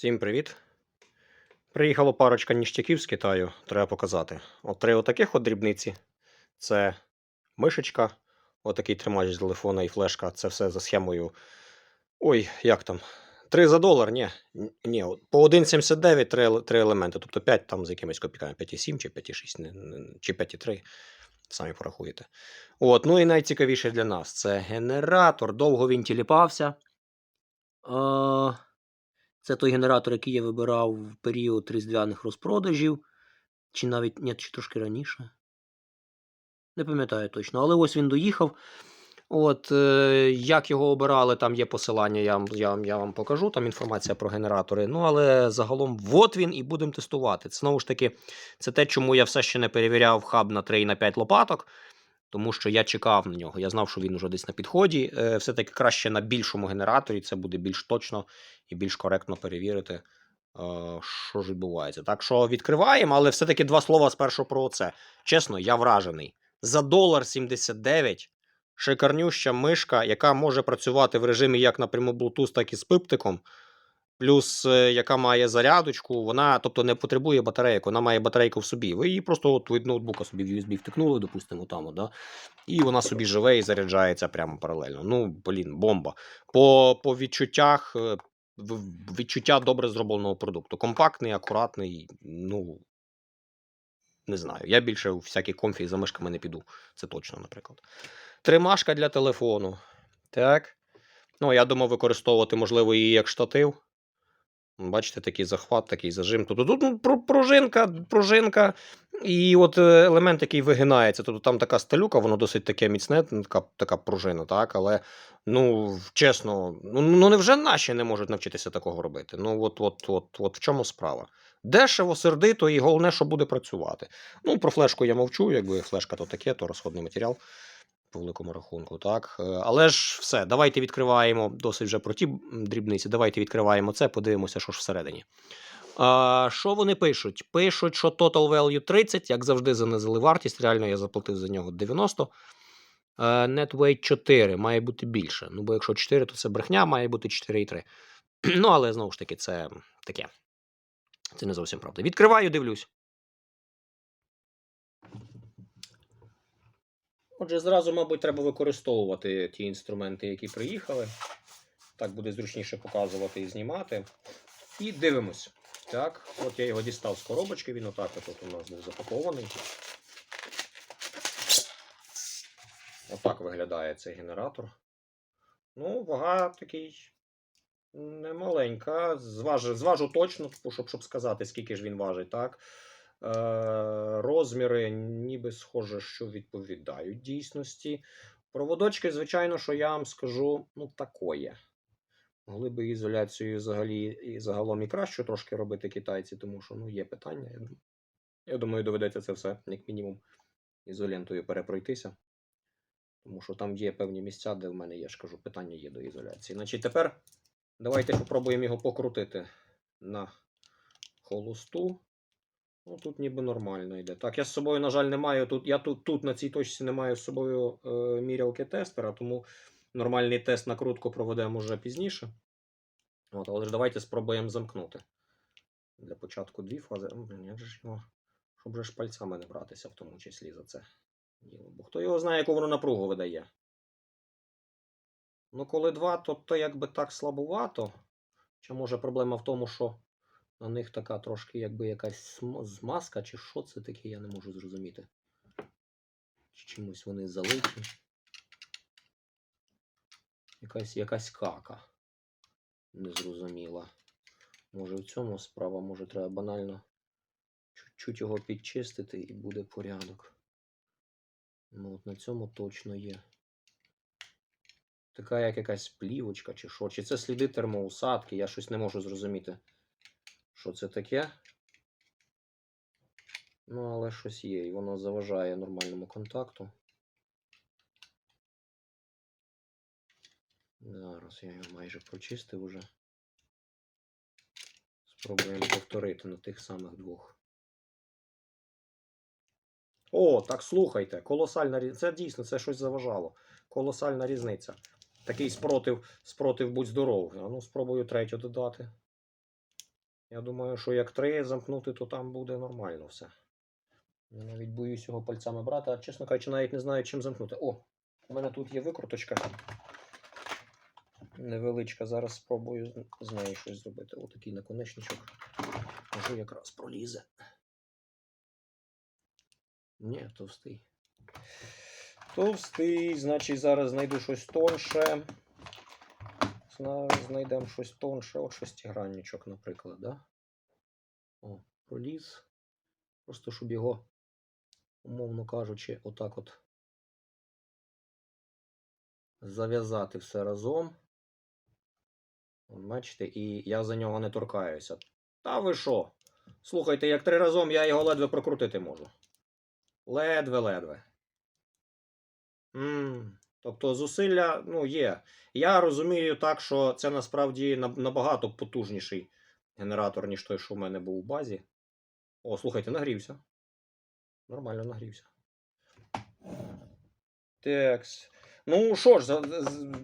Всім привіт! Приїхала парочка ніштяків з Китаю, треба показати. От три отаких от дрібниці. Це мишечка, отакий тримач з телефона і флешка. Це все за схемою. Ой, як там? 3 за долар, ні. Ні по 1,79 три, три елементи, тобто 5 там з якимись копійками, 5,7 чи 5,6, не- не- чи 5,3. Самі порахуєте. От, ну і найцікавіше для нас це генератор. Довго він тіліпався. А... Це той генератор, який я вибирав в період різдвяних розпродажів. Чи навіть ні, чи трошки раніше. Не пам'ятаю точно. Але ось він доїхав. От, е, як його обирали, там є посилання, я, я, я вам покажу, там інформація про генератори. Ну, але загалом, от він і будемо тестувати. Знову ж таки, це те, чому я все ще не перевіряв хаб на 3 і на 5 лопаток. Тому що я чекав на нього. Я знав, що він уже десь на підході. Е, все-таки краще на більшому генераторі, це буде більш точно і більш коректно перевірити, е, що ж відбувається. Так що відкриваємо, але все-таки два слова спершу про це. Чесно, я вражений. За долар 79 шикарнюща мишка, яка може працювати в режимі як напряму Bluetooth, так і з пиптиком. Плюс, е, яка має зарядочку, вона, тобто, не потребує батарейок, вона має батарейку в собі. Ви її просто от від ноутбука собі в USB втикнули, допустимо, там, да? і вона собі живе і заряджається прямо паралельно. Ну, блін, бомба. По, по відчуттях, е, відчуття добре зробленого продукту. Компактний, акуратний, ну. Не знаю. Я більше у всякі комфі за мишками не піду. Це точно, наприклад. Тримашка для телефону. Так. Ну, я думав використовувати, можливо, її як штатив. Бачите, такий захват, такий зажим. Тобто тут ну, пружинка, пружинка, і от е, елемент, який вигинається. Тобто там така сталюка, воно досить таке міцне, ну, така, така пружина, так, але ну, чесно, ну, ну невже наші не можуть навчитися такого робити? Ну, от, от, от, от в чому справа? Дешево, сердито, і головне, що буде працювати. Ну, про флешку я мовчу, якби флешка то таке, то розходний матеріал по великому рахунку, так. Е, Але ж все, давайте відкриваємо досить вже про ті дрібниці. Давайте відкриваємо це, подивимося, що ж всередині. А, що вони пишуть? Пишуть, що Total Value 30, як завжди, занизили вартість. Реально я заплатив за нього 90. Е, Net Weight 4 має бути більше. Ну, бо якщо 4, то це брехня, має бути 4,3. ну, але знову ж таки, це таке. Це не зовсім правда. Відкриваю, дивлюсь. Отже, зразу, мабуть, треба використовувати ті інструменти, які приїхали. Так буде зручніше показувати і знімати. І дивимось. Так, от я його дістав з коробочки, він отак от у нас був запакований. Отак виглядає цей генератор. Ну, вага такий немаленька. Зважу, зважу точно, щоб, щоб сказати, скільки ж він важить, так. Е, розміри ніби схоже, що відповідають дійсності. Проводочки, звичайно, що я вам скажу, ну, такое. Могли би ізоляцію взагалі і загалом і краще трошки робити китайці, тому що ну, є питання. Я думаю, я думаю, доведеться це все, як мінімум, ізолентою перепройтися. Тому що там є певні місця, де в мене, я ж кажу, питання є до ізоляції. Значить, тепер давайте попробуємо його покрутити на холосту. Ну, тут ніби нормально йде. Так, я з собою, на жаль, не маю. Тут, я тут, тут на цій точці не маю з собою е, мірялки тестера, тому нормальний тест накрутку проведемо вже пізніше. От, але ж давайте спробуємо замкнути. Для початку дві фази. Блін, як же ж його. Щоб же ж пальцями не братися, в тому числі за це. Бо хто його знає, яку воно напругу видає. Ну, коли два, то, то якби так слабувато. Чи може проблема в тому, що на них така трошки якби якась змазка, чи що це таке, я не можу зрозуміти. Чи чимось вони залиті. Якась, якась кака. Незрозуміла. Може в цьому справа, може треба банально чуть-чуть його підчистити і буде порядок. Ну от на цьому точно є. Така як якась плівочка чи що. Чи це сліди термоусадки, я щось не можу зрозуміти. Що це таке? Ну, але щось є, і воно заважає нормальному контакту. Зараз я його майже прочистив уже. Спробуємо повторити на тих самих двох. О, так слухайте, колосальна різниця. Це дійсно це щось заважало. Колосальна різниця. Такий спротив, спротив будь здоров. А ну, спробую третю додати. Я думаю, що як три замкнути, то там буде нормально все. Я навіть боюсь його пальцями брати, а чесно кажучи, навіть не знаю, чим замкнути. О, у мене тут є викруточка. Невеличка. Зараз спробую з- неї щось зробити. Отакий наконечничок. Може якраз пролізе. Ні, товстий. Товстий, значить, зараз знайду щось тонше. Зна- Знайдемо щось тонше. От шестигранничок, наприклад, да? О, проліз. Просто щоб його, умовно кажучи, отак от зав'язати все разом. Бачите, і я за нього не торкаюся. Та ви що? Слухайте, як три разом я його ледве прокрутити можу. Ледве-ледве. М, Тобто зусилля ну, є. Я розумію так, що це насправді набагато потужніший генератор, ніж той, що в мене був у базі. О, слухайте, нагрівся. Нормально нагрівся. Текс. Ну що ж,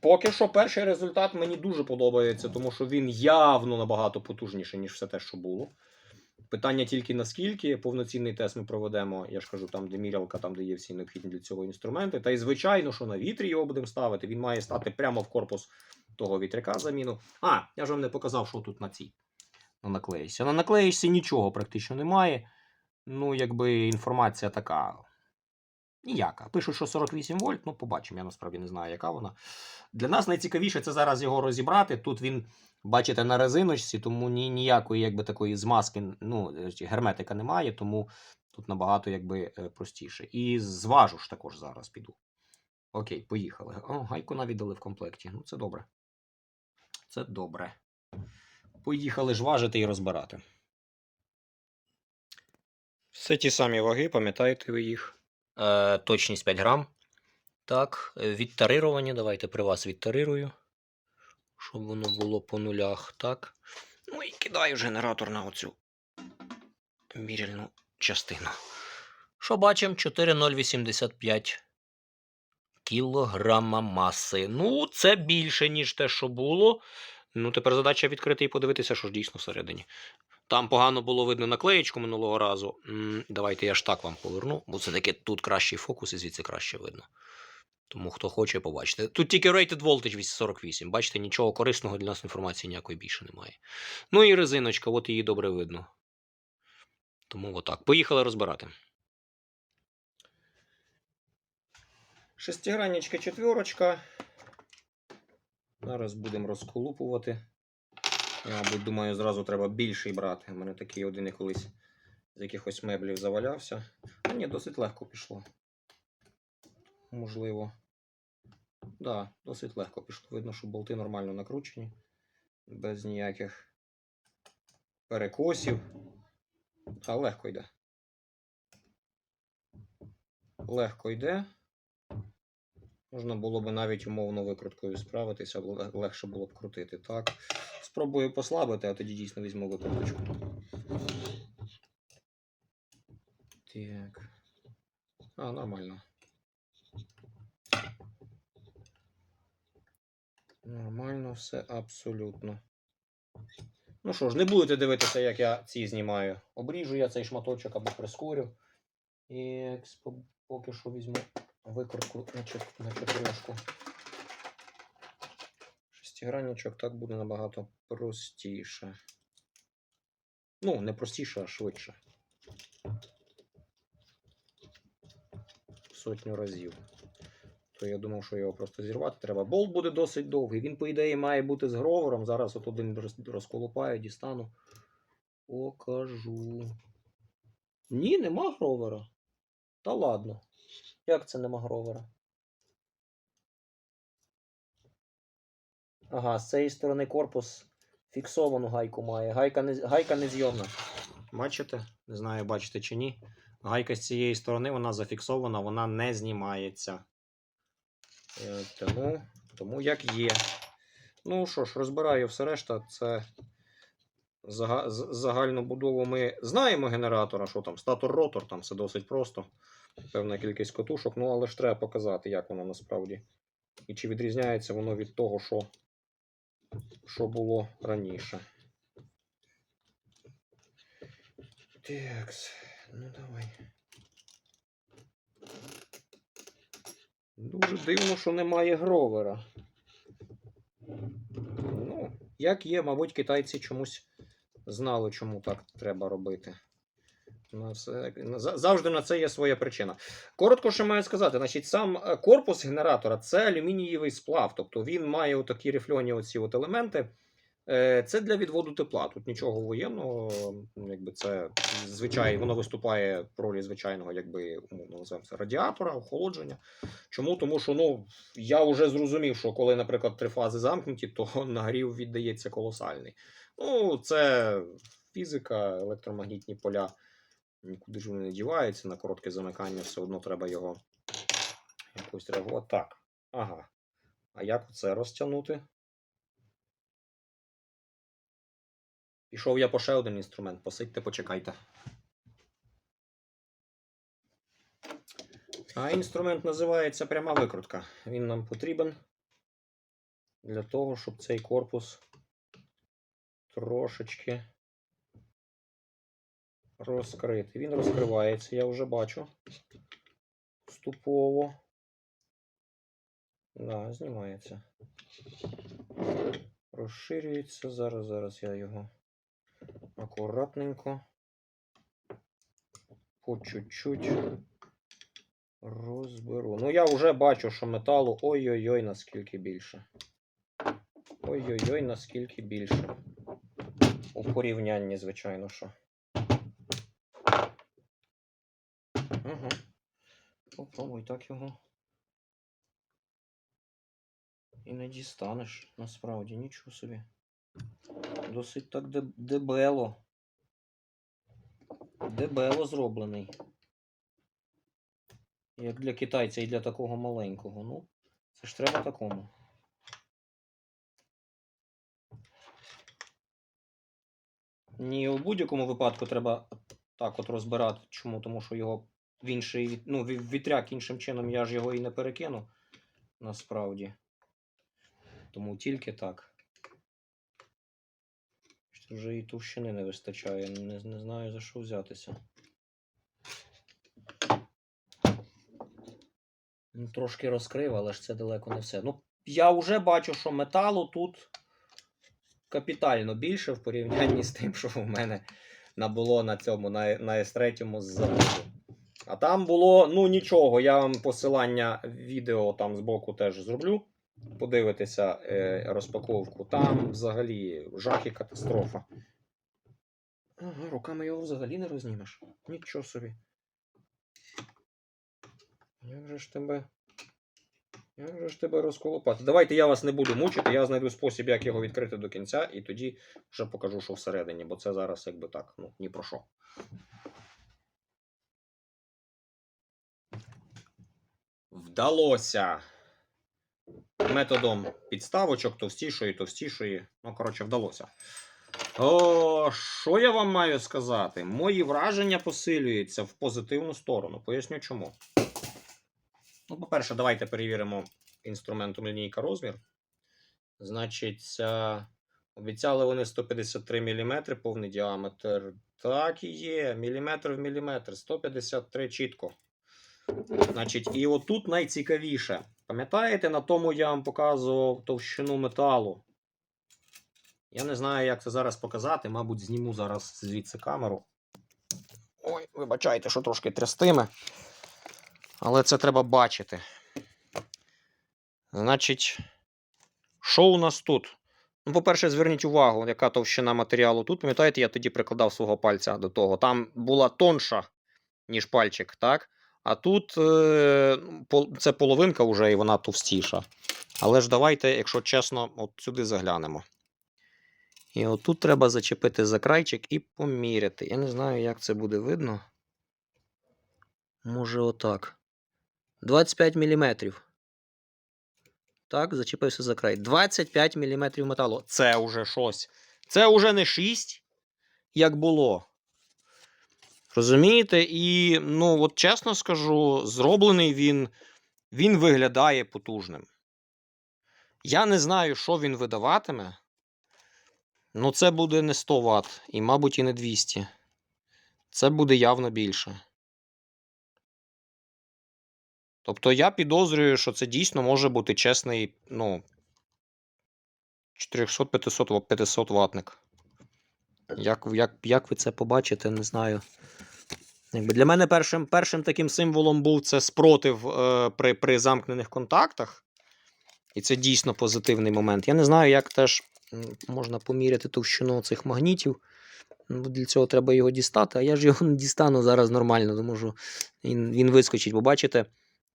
поки що перший результат мені дуже подобається, тому що він явно набагато потужніший, ніж все те, що було. Питання тільки наскільки повноцінний тест ми проведемо. Я ж кажу, там, де мірялка, там, де є всі необхідні для цього інструменти. Та й звичайно, що на вітрі його будемо ставити. Він має стати прямо в корпус того вітряка заміну. А, я ж вам не показав, що тут на цій. На наклеїчці. На наклеїчці нічого практично немає. Ну, якби інформація така. Ніяка. Пишуть, що 48 вольт, ну побачимо. Я насправді не знаю, яка вона. Для нас найцікавіше це зараз його розібрати. Тут він, бачите, на резиночці, тому ні, ніякої якби, такої змазки, ну, е, герметика немає, тому тут набагато якби, е, простіше. І зважу ж також зараз піду. Окей, поїхали. О, гайку навіть дали в комплекті. Ну, це добре. Це добре. Поїхали ж важити і розбирати. Все ті самі ваги, пам'ятаєте ви їх? Е, точність 5 грам. Так, е, відтарировані. Давайте при вас відтарирую. Щоб воно було по нулях. Так. Ну і кидаю генератор на оцю міряльну частину. Що бачимо? 4,085 кілограма маси. Ну, це більше, ніж те, що було. Ну, тепер задача відкрити і подивитися, що ж дійсно всередині. Там погано було видно наклеєчку минулого разу. Давайте я ж так вам поверну, бо це таки тут кращий фокус і звідси краще видно. Тому хто хоче, побачите. Тут тільки rated voltage 248. Бачите, нічого корисного для нас інформації ніякої більше немає. Ну і резиночка, от її добре видно. Тому отак. Поїхали розбирати. Шестигранничка четверочка. Зараз будемо розколупувати. Я, мабуть, думаю, зразу треба більший брати. У мене такий один і колись з якихось меблів завалявся. А ні, досить легко пішло. Можливо. Да, досить легко пішло. Видно, що болти нормально накручені. Без ніяких перекосів. А легко йде. Легко йде. Можна було б навіть умовно викруткою справитися, легше було б крутити. Так. Спробую послабити, а тоді дійсно візьму викруточку. Так. А, нормально. Нормально все абсолютно. Ну що ж, не будете дивитися, як я ці знімаю. Обріжу я цей шматочок або прискорю. І поки що візьму викрутку на, чотирьошку. Шестигранничок так буде набагато простіше. Ну, не простіше, а швидше. Сотню разів. То я думав, що його просто зірвати треба. Болт буде досить довгий. Він, по ідеї, має бути з гровером. Зараз от один роз- розколупаю, дістану. Покажу. Ні, нема гровера. Та ладно. Як це нема гровера? Ага, з цієї сторони корпус фіксовану гайку має. Гайка, не, гайка незйомна. Бачите? Не знаю, бачите чи ні. Гайка з цієї сторони вона зафіксована, вона не знімається. Е, Тому, тому як є. Ну що ж, розбираю все решта. Це загальну будову ми знаємо генератора, що там, статор-ротор, там все досить просто. Певна кількість котушок, ну але ж треба показати, як воно насправді. І чи відрізняється воно від того, що, що було раніше. Текс. Ну давай. Дуже дивно, що немає гровера. Ну, як є, мабуть, китайці чомусь знали, чому так треба робити. На все, завжди на це є своя причина. Коротко, що маю сказати, значить, сам е, корпус генератора це алюмінієвий сплав, тобто він має отакі рифльоні оці от елементи. Е, Це для відводу тепла. Тут нічого воєнного, якби це звичай, воно виступає в ролі звичайного, якби умовно називаємо це радіатора, охолодження. Чому? Тому що ну, я вже зрозумів, що коли, наприклад, три фази замкнуті, то нагрів віддається колосальний. Ну, це фізика, електромагнітні поля. Нікуди ж вони не діваються, на коротке замикання все одно треба його якось реагувати. Так. Ага. А як це розтягнути? Пішов я по ще один інструмент. Посидьте, почекайте. А інструмент називається пряма викрутка. Він нам потрібен для того, щоб цей корпус трошечки розкрити. Він розкривається, я вже бачу. Ступово. Да, знімається. Розширюється. Зараз, зараз я його акуратненько. По чуть-чуть розберу. Ну, я вже бачу, що металу ой-ой-ой, наскільки більше. Ой-ой-ой, наскільки більше. У порівнянні, звичайно, що. Ага. Попробуй так його. І не дістанеш, насправді, нічого собі. Досить так дебело. Дебело зроблений. Як для китайця і для такого маленького. Ну, це ж треба такому. Ні, у будь-якому випадку треба так от розбирати. Чому? Тому що його в інший ну, вітряк іншим чином я ж його і не перекину. Насправді. Тому тільки так. Вже і товщини не вистачає. Не, не знаю за що взятися. Ну, Трошки розкрив, але ж це далеко не все. Ну, я вже бачу, що металу тут капітально більше в порівнянні з тим, що в мене набуло на цьому, на, на S3 з заводу. А там було, ну нічого, я вам посилання відео там збоку теж зроблю. Подивитися е, розпаковку. Там взагалі жах і катастрофа. Ага, руками його взагалі не рознімеш. Нічого собі. Як же ж тебе. Як же ж тебе розколопати? Давайте я вас не буду мучити, я знайду спосіб, як його відкрити до кінця, і тоді вже покажу, що всередині, бо це зараз якби так, ну, ні про що. Вдалося. Методом підставочок товстішої, товстішої. Ну, коротше, вдалося. О, що я вам маю сказати? Мої враження посилюються в позитивну сторону. Поясню чому. Ну, по-перше, давайте перевіримо інструментом лінійка розмір. Значить, обіцяли вони 153 мм повний діаметр. Так і є. Міліметр в міліметр. 153 чітко. Значить, і отут найцікавіше. Пам'ятаєте, на тому я вам показував товщину металу. Я не знаю, як це зараз показати. Мабуть, зніму зараз звідси камеру. Ой, вибачайте, що трошки трястиме. Але це треба бачити. Значить, що у нас тут? Ну, по-перше, зверніть увагу, яка товщина матеріалу тут. Пам'ятаєте, я тоді прикладав свого пальця до того. Там була тонша, ніж пальчик, так? А тут е, це половинка вже і вона товстіша. Але ж давайте, якщо чесно, от сюди заглянемо. І отут треба зачепити за крайчик і поміряти. Я не знаю, як це буде видно. Може, отак. 25 мм. Так, зачепився за край. 25 мм металу. Це вже щось. Це вже не 6, як було. Розумієте? І, ну, от чесно скажу, зроблений він, він виглядає потужним. Я не знаю, що він видаватиме. Ну, це буде не 100 Вт і, мабуть, і не 200. це буде явно більше. Тобто я підозрюю, що це дійсно може бути чесний, ну, 400-500 500 ватник. Як, як, як ви це побачите, не знаю. Якби для мене першим, першим таким символом був це спротив е, при, при замкнених контактах. І це дійсно позитивний момент. Я не знаю, як теж можна поміряти товщину цих магнітів. Ну, Для цього треба його дістати, а я ж його не дістану зараз нормально, тому що він, він вискочить. Бо бачите,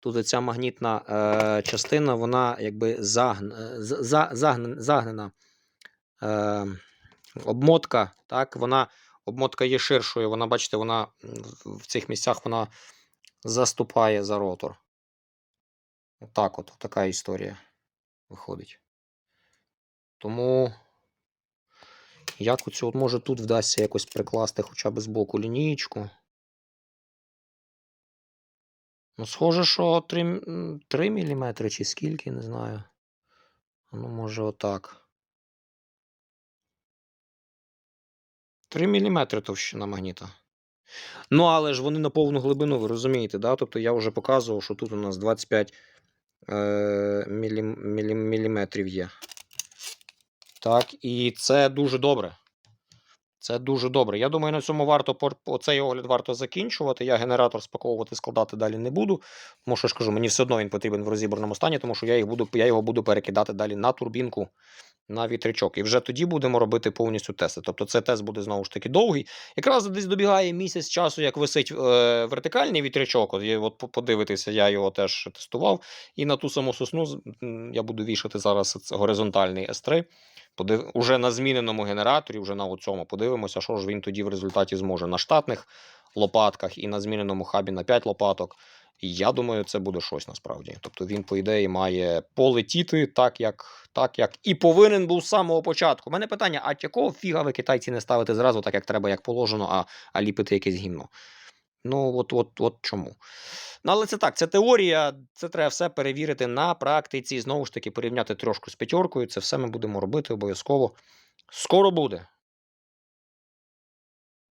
тут ця магнітна е, частина, вона якби загн, е, за, загн, загнена. Е, обмотка, так, вона обмотка є ширшою, вона, бачите, вона в- цих місцях вона заступає за ротор. Отак от, така історія виходить. Тому як оцю, от може тут вдасться якось прикласти хоча б з боку лінієчку. Ну, схоже, що 3, 3 мм чи скільки, не знаю. Ну, може, отак. 3 мм товщина магніта. Ну, але ж вони на повну глибину, ви розумієте, да? Тобто я вже показував, що тут у нас 25 е, мілі, мілі, міліметрів є. Так, і це дуже добре. Це дуже добре. Я думаю, на цьому варто оцей огляд варто закінчувати. Я генератор спаковувати, складати далі не буду. Тому що я ж кажу, мені все одно він потрібен в розібраному стані, тому що я, їх буду, я його буду перекидати далі на турбінку, на вітрячок. І вже тоді будемо робити повністю тести. Тобто цей тест буде знову ж таки довгий. Якраз десь добігає місяць часу, як висить е, вертикальний вітрячок. От, от подивитися, я його теж тестував. І на ту саму сосну я буду вішати зараз горизонтальний S3. Подив... Уже на зміненому генераторі, вже на цьому подивимося, що ж він тоді в результаті зможе на штатних лопатках і на зміненому хабі на 5 лопаток. Я думаю, це буде щось насправді. Тобто він, по ідеї, має полетіти так, як, так, як і повинен був з самого початку. У мене питання: а якого фіга ви китайці не ставите зразу, так як треба, як положено, а, а ліпити якесь гімно? Ну, от, от, от чому. Ну, але це так, це теорія, це треба все перевірити на практиці. Знову ж таки, порівняти трошки з п'ятеркою. Це все ми будемо робити обов'язково. Скоро буде.